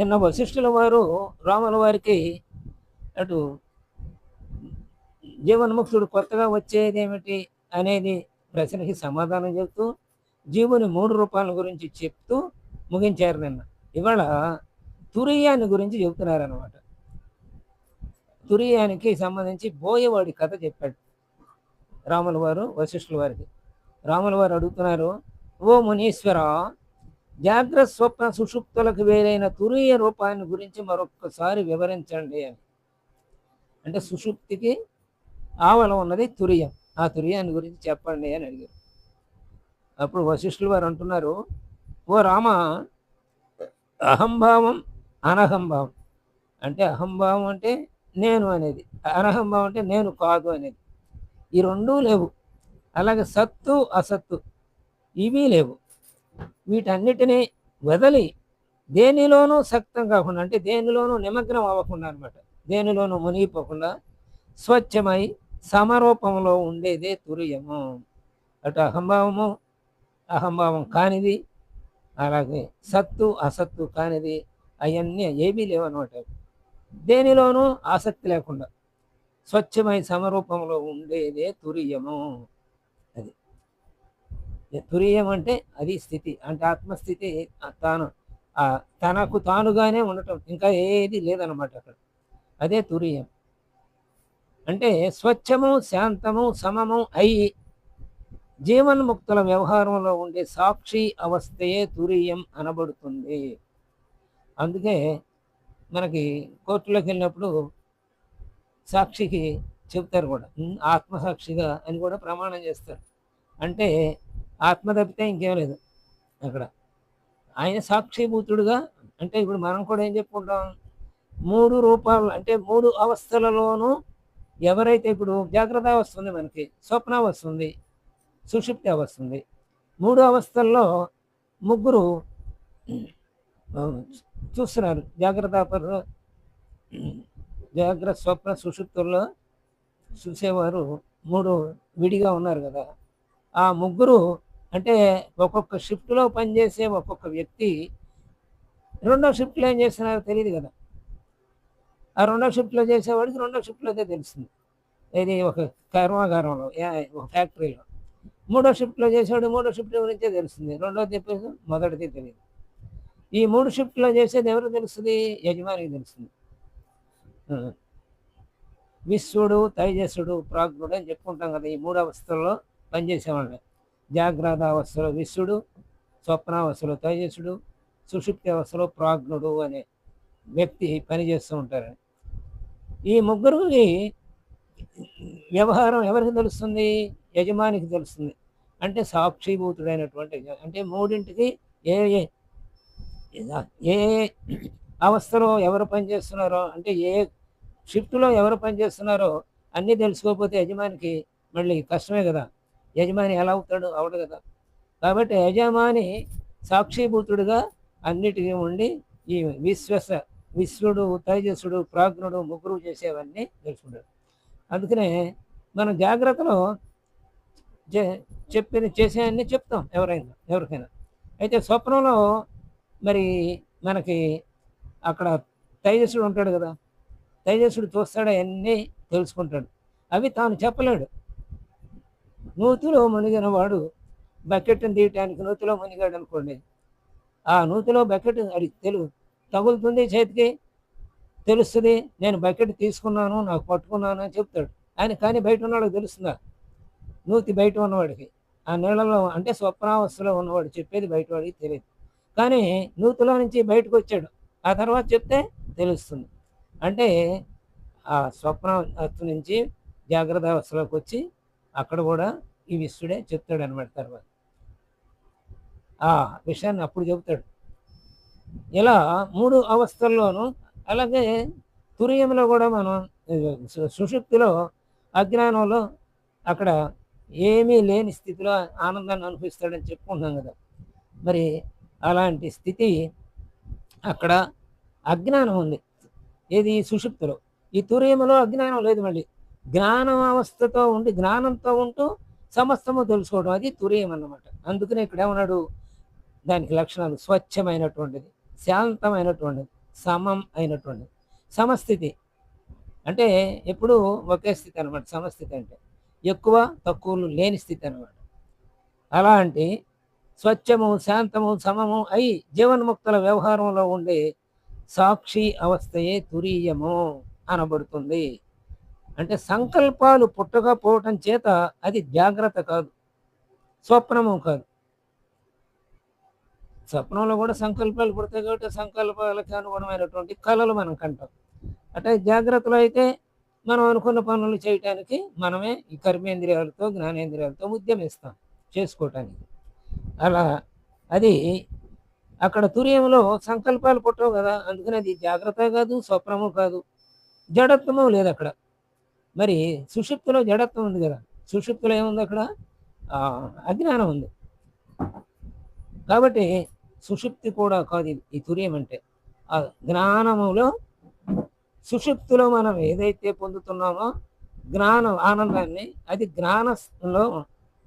నిన్న వశిష్ఠుల వారు రాముల వారికి అటు జీవన్ముక్తుడు కొత్తగా వచ్చేది ఏమిటి అనేది ప్రశ్నకి సమాధానం చెప్తూ జీవుని మూడు రూపాల గురించి చెప్తూ ముగించారు నిన్న. ఇవాళ తురియాన్ని గురించి చెబుతున్నారనమాట తురియానికి సంబంధించి బోయవాడి కథ చెప్పాడు రాముల వారు వశిష్ఠుల వారికి. రాముల వారు అడుగుతున్నారు ఓ మునీశ్వర జాగ్రత్త స్వప్న సుషుప్తులకు వేరైన తురియ రూపాన్ని గురించి మరొక్కసారి వివరించండి అని. అంటే సుషుప్తికి ఆవలం ఉన్నది తురియం. ఆ తురియాన్ని గురించి చెప్పండి అని అడిగారు. అప్పుడు వశిష్ఠులు వారు అంటున్నారు ఓ రామ అహంభావం అనహంభావం. అంటే అహంభావం అంటే నేను అనేది అనహంభావం అంటే నేను కాదు అనేది. ఈ రెండూ లేవు. అలాగే సత్తు అసత్తు ఇవి లేవు. వీటన్నిటినీ వదిలి దేనిలోనూ సక్తం కాకుండా అంటే దేనిలోనూ నిమగ్నం అవ్వకుండా అనమాట దేనిలోనూ మునిగిపోకుండా స్వచ్ఛమై సమరూపంలో ఉండేదే తురియము. అటు అహంభావము అహంభావం కానిది అలాగే సత్తు అసత్తు కానిది అవన్నీ ఏమీ లేవన్నమాట దేనిలోనూ ఆసక్తి లేకుండా స్వచ్ఛమై సమరూపంలో ఉండేదే తురియము. తురీయం అంటే అది స్థితి. అంటే ఆత్మస్థితి తాను తనకు తానుగానే ఉండటం. ఇంకా ఏది లేదనమాట అక్కడ. అదే తురీయం అంటే స్వచ్ఛము శాంతము సమము అయి జీవన్ముక్తుల వ్యవహారంలో ఉండే సాక్షి అవస్థయే తురీయం అనబడుతుంది. అందుకే మనకి కోర్టులోకి వెళ్ళినప్పుడు సాక్షికి చెప్తారు కూడా. ఆత్మసాక్షిగా అని కూడా ప్రమాణం చేస్తారు. అంటే ఆత్మ తప్పితే ఇంకేం లేదు అక్కడ. ఆయన సాక్షిభూతుడుగా అంటే ఇప్పుడు మనం కూడా ఏం చెప్పుకుంటాం? మూడు రూపాలు అంటే మూడు అవస్థలలోనూ ఎవరైతే ఇప్పుడు జాగ్రత్త వస్తుంది మనకి స్వప్న వస్తుంది సుషుప్తి వస్తుంది. మూడు అవస్థల్లో ముగ్గురు చూస్తున్నారు. జాగ్రత్త జాగ్రత్త స్వప్న సుషుప్తుల్లో చూసేవారు మూడు విడిగా ఉన్నారు కదా. ఆ ముగ్గురు అంటే ఒక్కొక్క షిఫ్ట్లో పనిచేసే ఒక్కొక్క వ్యక్తి రెండో షిఫ్ట్లో ఏం చేస్తున్నారో తెలియదు కదా. ఆ రెండో షిఫ్ట్లో చేసేవాడికి రెండో షిఫ్ట్లోదే తెలుస్తుంది. ఇది ఒక కర్మాగారంలో ఏ- ఒక ఫ్యాక్టరీలో. మూడో షిఫ్ట్లో చేసేవాడు మూడో షిఫ్ట్ గురించే తెలుస్తుంది. రెండోది చెప్పేసి మొదటిది తెలియదు. ఈ మూడు షిఫ్ట్లో చేసేది ఎవరు తెలుస్తుంది? యజమానికి తెలుస్తుంది. విశ్వడు తైజస్సుడు ప్రాజ్ఞుడు అని చెప్పుకుంటాం కదా ఈ మూడు అవస్థల్లో పనిచేసేవాళ్ళు. జాగ్రత్త అవస్థలో విశ్వడు స్వప్నావస్థలో తేజస్సుడు సుషుప్తి అవస్థలో ప్రాజ్ఞుడు అనే వ్యక్తి పనిచేస్తూ ఉంటారు ఈ ముగ్గురికి వ్యవహారం ఎవరికి తెలుస్తుంది? యజమానికి తెలుస్తుంది. అంటే సాక్షిభూతుడైనటువంటి అంటే మూడింటికి ఏ ఏ ఏ అవస్థలో ఎవరు పనిచేస్తున్నారో అంటే ఏ షిఫ్ట్లో ఎవరు పనిచేస్తున్నారో అన్నీ తెలుసుకోకపోతే యజమానికి మళ్ళీ కష్టమే కదా. యజమాని ఎలా అవుతాడు? అవడు కదా. కాబట్టి యజమాని సాక్షిభూతుడుగా అన్నిటికీ ఉండి ఈ విశ్వస విశ్వడు తేజస్సుడు ప్రాజ్ఞుడు ముగ్గురు చేసేవన్నీ తెలుసుకుంటాడు అందుకనే మనం జాగ్రత్తలో చెప్పిన చేసేవన్నీ చెప్తాం ఎవరైనా ఎవరికైనా. అయితే స్వప్నంలో మరి మనకి అక్కడ తేజస్సుడు ఉంటాడు కదా. తేజస్సుడు చూస్తాడు అవన్నీ తెలుసుకుంటాడు. అవి తాను చెప్పలేడు. నూతిలో మునిగిన వాడు బకెట్ని తీయటానికి నూతిలో మునిగాడు అనుకోండి. ఆ నూతిలో బకెట్ అది తెలు తగులుతుంది చేతికి. తెలుస్తుంది నేను బకెట్ తీసుకున్నాను నాకు పట్టుకున్నాను అని చెప్తాడు. ఆయన కానీ బయట ఉన్నవాడికి తెలుస్తుందా? నూతి బయట ఉన్నవాడికి. ఆ నీళ్ళలో అంటే స్వప్నావస్థలో ఉన్నవాడు చెప్పేది బయటవాడికి తెలియదు. కానీ నూతిలో నుంచి బయటకు వచ్చాడు. ఆ తర్వాత చెప్తే తెలుస్తుంది. అంటే ఆ స్వప్నావస్థ నుంచి జాగ్రత్త అవస్థలోకి వచ్చి అక్కడ కూడా ఈ విశ్వడే చెప్తాడు అనమాట తర్వాత. ఆ విషయాన్ని అప్పుడు చెబుతాడు. ఇలా మూడు అవస్థల్లోనూ అలాగే తురియంలో కూడా మనం సుషుప్తిలో అజ్ఞానంలో అక్కడ ఏమీ లేని స్థితిలో ఆనందాన్ని అనుభవిస్తాడని చెప్పుకుంటున్నాం కదా. మరి అలాంటి స్థితి అక్కడ అజ్ఞానం ఉంది. ఏది? సుషుప్తిలో ఈ తురియములో అజ్ఞానం లేదు మళ్ళీ. జ్ఞానం అవస్థతో ఉండి జ్ఞానంతో ఉంటూ సమస్తము తెలుసుకోవడం అది తురియం అన్నమాట. అందుకనే ఇక్కడ ఏమన్నాడు? దానికి లక్షణాలు స్వచ్ఛమైనటువంటిది శాంతమైనటువంటిది సమం అయినటువంటిది. సమస్థితి అంటే ఎప్పుడు ఒకే స్థితి అనమాట సమస్థితి అంటే ఎక్కువ తక్కువలు లేని స్థితి అనమాట అలాంటి స్వచ్ఛము శాంతము సమము అయి జీవన్ముక్తుల వ్యవహారంలో ఉండే సాక్షి అవస్థయే తురీయము అనబడుతుంది. అంటే సంకల్పాలు పుట్టకపోవటం చేత అది జాగ్రత్త కాదు. స్వప్నము కాదు. స్వప్నంలో కూడా సంకల్పాలు పుడతాయి కాబట్టి సంకల్పాలకి అనుగుణమైనటువంటి కళలు మనం కంటాం. అంటే జాగ్రత్తలో అయితే మనం అనుకున్న పనులు చేయటానికి మనమే ఈ కర్మేంద్రియాలతో జ్ఞానేంద్రియాలతో ఉద్యమిస్తాం చేసుకోవటానికి. అలా అది అక్కడ తుర్యంలో సంకల్పాలు పుట్టవు కదా అందుకని అది జాగ్రత్త కాదు స్వప్నము కాదు జడత్వము లేదు అక్కడ. మరి సుషుప్తిలో జడత్వం ఉంది కదా. సుషుప్తిలో ఏముంది అక్కడ? అజ్ఞానం ఉంది. కాబట్టి సుషుప్తి కూడా కాదు ఈ తుర్యం అంటే ఆ జ్ఞానములో సుషుప్తిలో మనం ఏదైతే పొందుతున్నామో జ్ఞానం ఆనందాన్ని అది జ్ఞానంలో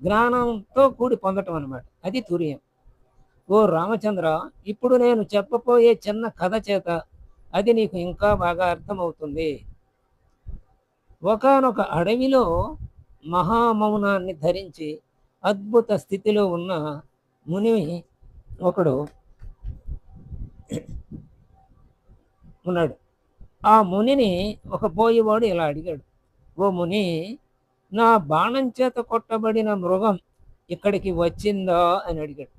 జ్ఞానంతో కూడి పొందటం అన్నమాట. అది తుర్యం. ఓ రామచంద్ర ఇప్పుడు నేను చెప్పబోయే చిన్న కథ చేత అది నీకు ఇంకా బాగా అర్థమవుతుంది. ఒకానొక అడవిలో మహామౌనాన్ని ధరించి అద్భుత స్థితిలో ఉన్న ముని ఒకడు ఉన్నాడు. ఆ మునిని ఒక పోయేవాడు ఇలా అడిగాడు ఓ ముని నా బాణం చేత కొట్టబడిన మృగం ఇక్కడికి వచ్చిందా? అని అడిగాడు.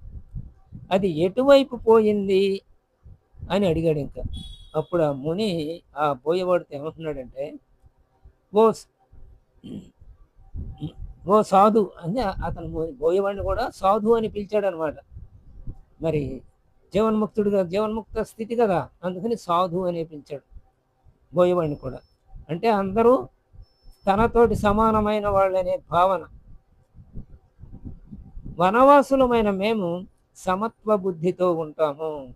అది ఎటువైపు పోయింది? అని అడిగాడు ఇంకా. అప్పుడు ఆ ముని ఆ పోయేవాడితో ఏమంటున్నాడంటే ఓ ఓ సాధు అని అతను బోయవాడిని కూడా సాధు అని పిలిచాడు అనమాట మరి జీవన్ముక్తుడిగా జీవన్ముక్త స్థితి కదా అందుకని సాధు అని పిలిచాడు బోయవాడిని కూడా. అంటే అందరూ తనతోటి సమానమైన వాళ్ళనే భావన. వనవాసులమైన మేము సమత్వ బుద్ధితో ఉంటాము.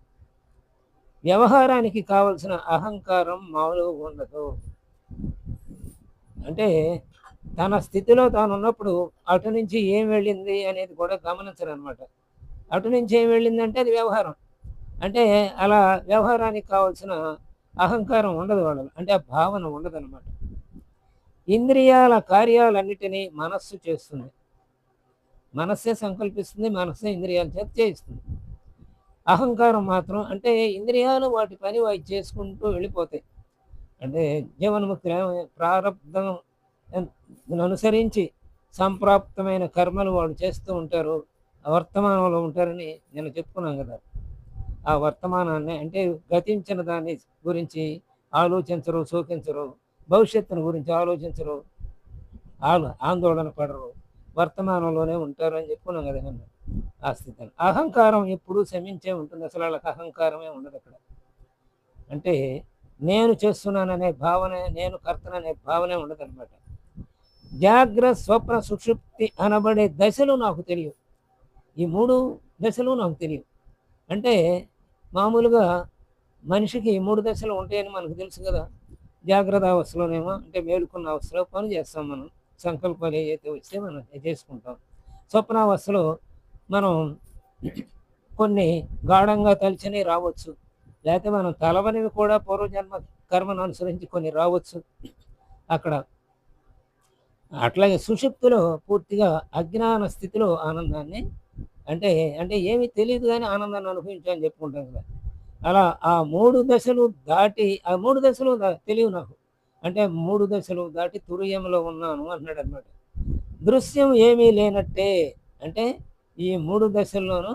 వ్యవహారానికి కావలసిన అహంకారం మాలో ఉండదు. అంటే తన స్థితిలో తాను ఉన్నప్పుడు అటు నుంచి ఏం వెళ్ళింది అనేది కూడా గమనించరు అనమాట అటు నుంచి ఏం వెళ్ళింది అంటే అది వ్యవహారం. అంటే అలా వ్యవహారానికి కావాల్సిన అహంకారం ఉండదు వాళ్ళలో. అంటే ఆ భావన ఉండదు అనమాట ఇంద్రియాల కార్యాలన్నిటినీ మనస్సు చేస్తుంది. మనస్సే సంకల్పిస్తుంది మనస్సే ఇంద్రియాల చేత చేయిస్తుంది. అహంకారం మాత్రం అంటే ఇంద్రియాలు వాటి పని వాటి చేసుకుంటూ వెళ్ళిపోతాయి. అంటే జీవన్ముక్తి ప్రారంధం అనుసరించి సంప్రాప్తమైన కర్మలు వాడు చేస్తూ ఉంటారు. ఆ వర్తమానంలో ఉంటారని నేను చెప్పుకున్నాను కదా. ఆ వర్తమానాన్ని అంటే గతించిన దాని గురించి ఆలోచించరు శోకించరు భవిష్యత్తును గురించి ఆలోచించరు ఆందోళన పడరు వర్తమానంలోనే ఉంటారు అని చెప్పుకున్నాం కదా నేను ఆ స్థితిని. అహంకారం ఎప్పుడు శమించే ఉంటుంది. అసలు వాళ్ళకి అహంకారమే ఉండదు అక్కడ. అంటే నేను చేస్తున్నాననే భావన నేను కర్తననే భావనే ఉండదు అనమాట జాగ్రత్త స్వప్న సుషుప్తి అనబడే దశలు నాకు తెలియవు. ఈ మూడు దశలు నాకు తెలియవు. అంటే మామూలుగా మనిషికి ఈ మూడు దశలు ఉంటాయని మనకు తెలుసు కదా. జాగ్రత్త అవస్థలోనేమో అంటే మేలుకున్న అవస్థలో పని చేస్తాం మనం. సంకల్పాలు ఏవైతే వస్తే మనం చేసుకుంటాం. స్వప్నావస్థలో మనం కొన్ని గాఢంగా తలిచని రావచ్చు. లేకపోతే మనం తలవనివి కూడా పూర్వజన్మ కర్మను అనుసరించి కొన్ని రావచ్చు. అక్కడ అట్లాగే సుషుప్తిలో పూర్తిగా అజ్ఞాన స్థితిలో ఆనందాన్ని అంటే అంటే ఏమీ తెలియదు కానీ ఆనందాన్ని అనుభవించాలని చెప్పుకుంటాం కదా. అలా ఆ మూడు దశలు దాటి ఆ మూడు దశలు తెలియవు నాకు. అంటే మూడు దశలు దాటి తురియంలో ఉన్నాను అన్నాడు అనమాట దృశ్యం ఏమీ లేనట్టే అంటే ఈ మూడు దశల్లోనూ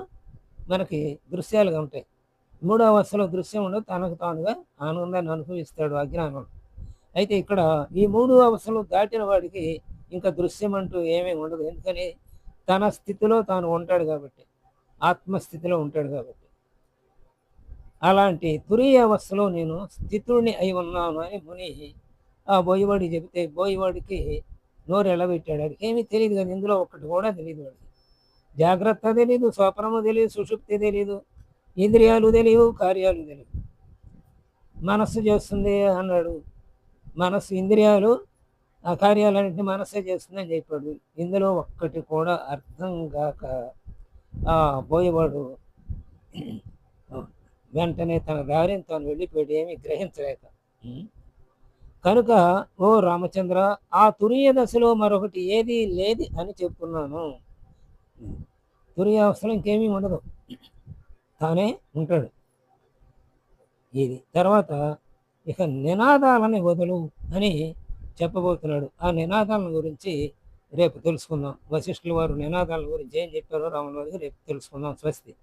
మనకి దృశ్యాలుగా ఉంటాయి. మూడవ అవస్థలో దృశ్యం తనకు తానుగా ఆనందాన్ని అనుభవిస్తాడు అజ్ఞానం అయితే ఇక్కడ ఈ మూడు అవస్థలు దాటిన వాడికి ఇంకా దృశ్యం అంటూ ఏమీ ఉండదు. ఎందుకని? తన స్థితిలో తాను ఉంటాడు కాబట్టి ఆత్మస్థితిలో ఉంటాడు కాబట్టి. అలాంటి తురీయ అవస్థలో నేను స్థితుడిని అయి ఉన్నాను అని ముని ఆ బోయవాడికి చెబితే బోయవాడికి నోరు ఎలబెట్టాడు వాడికి ఏమీ తెలియదు కానీ ఇందులో ఒక్కటి కూడా తెలియదు వాడికి. జాగ్రత్త తెలియదు స్వప్నము తెలియదు సుషుప్తి తెలియదు ఇంద్రియాలు తెలియవు కార్యాలు తెలియవు. మనస్సు చేస్తుంది అన్నాడు. మనస్సు ఇంద్రియాలు ఆ కార్యాలన్నింటినీ మనస్సే చేస్తుందని చెప్పాడు. ఇందులో ఒక్కటి కూడా అర్థం కాక ఆ పోయేవాడు వెంటనే తన దారిని తాను వెళ్ళిపోయాడు ఏమీ గ్రహించలేక. కనుక ఓ రామచంద్ర ఆ తురియ దశలో మరొకటి ఏది లేది అని చెప్పుకున్నాను తురియ అవసరం ఇంకేమీ ఉండదు. తానే ఉంటాడు. ఇది తర్వాత ఇక నినాదాలని వదులు అని చెప్పబోతున్నాడు. ఆ నినాదాల గురించి రేపు తెలుసుకుందాం. వశిష్ఠుల వారు నినాదాల గురించి ఏం చెప్పారో రాముల వారికి రేపు తెలుసుకుందాం. స్వస్తి.